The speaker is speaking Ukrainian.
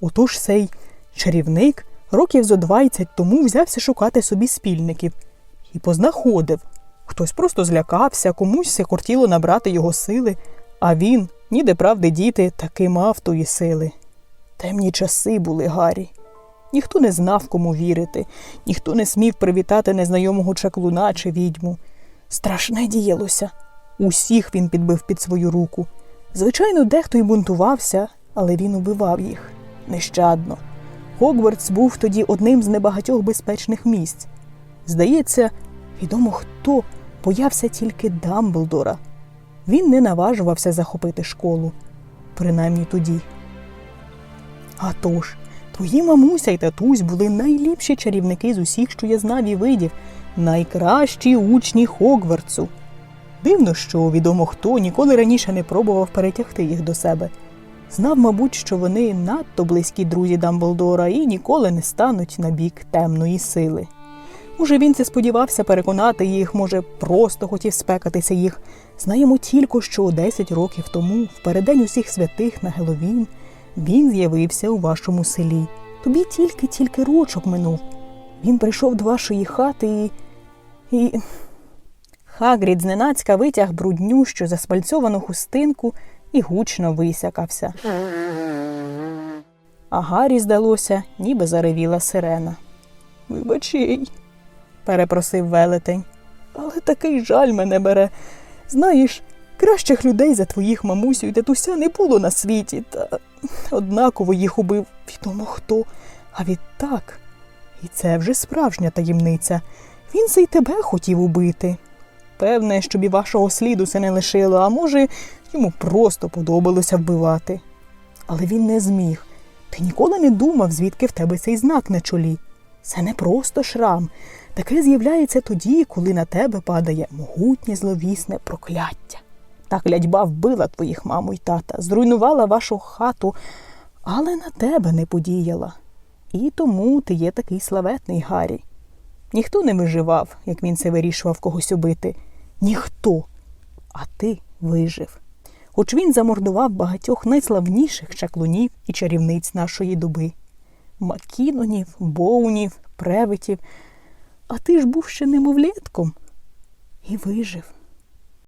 Отож цей чарівник років зо двадцять тому взявся шукати собі спільників і познаходив. Хтось просто злякався, комусь кортіло набрати його сили, а він, ніде правди діти, таки мав тої сили. Темні часи були Гаррі. Ніхто не знав, кому вірити, ніхто не смів привітати незнайомого чаклуна чи відьму. Страшне діялося. Усіх він підбив під свою руку. Звичайно, дехто й бунтувався, але він убивав їх нещадно. Хогвартс був тоді одним з небагатьох безпечних місць. Здається, відомо хто боявся тільки Дамблдора. Він не наважувався захопити школу, принаймні тоді. А тож, твої мамуся й татусь були найліпші чарівники з усіх, що я знав і видів, найкращі учні Хогвартсу. Дивно, що відомо хто ніколи раніше не пробував перетягти їх до себе. Знав, мабуть, що вони надто близькі друзі Дамблдора і ніколи не стануть на бік темної сили. Може, він це сподівався переконати їх, може, просто хотів спекатися їх. Знаємо тільки, що 10 років тому, в переддень усіх святих на Геловін, він з'явився у вашому селі. Тобі тільки-тільки рочок минув. Він прийшов до вашої хати і. і... Хагрід зненацька витяг бруднющу засмальцьовану хустинку і гучно висякався. А Гаррі, здалося, ніби заревіла сирена. Вибачай, перепросив велетень. Але такий жаль мене бере. Знаєш, кращих людей за твоїх мамусю і татуся не було на світі, та однаково їх убив відомо хто. А відтак, і це вже справжня таємниця. Він се й тебе хотів убити. Певне, щоб і вашого сліду це не лишило, а може, йому просто подобалося вбивати. Але він не зміг. Ти ніколи не думав, звідки в тебе цей знак на чолі. Це не просто шрам. Таке з'являється тоді, коли на тебе падає могутнє зловісне прокляття. Та клядьба вбила твоїх маму й тата, зруйнувала вашу хату, але на тебе не подіяла. І тому ти є такий славетний Гаррі. Ніхто не виживав, як він це вирішував когось убити. Ніхто. А ти вижив. Хоч він замордував багатьох найславніших чаклунів і чарівниць нашої доби макінонів, боунів, превитів. А ти ж був ще немовлятком і вижив.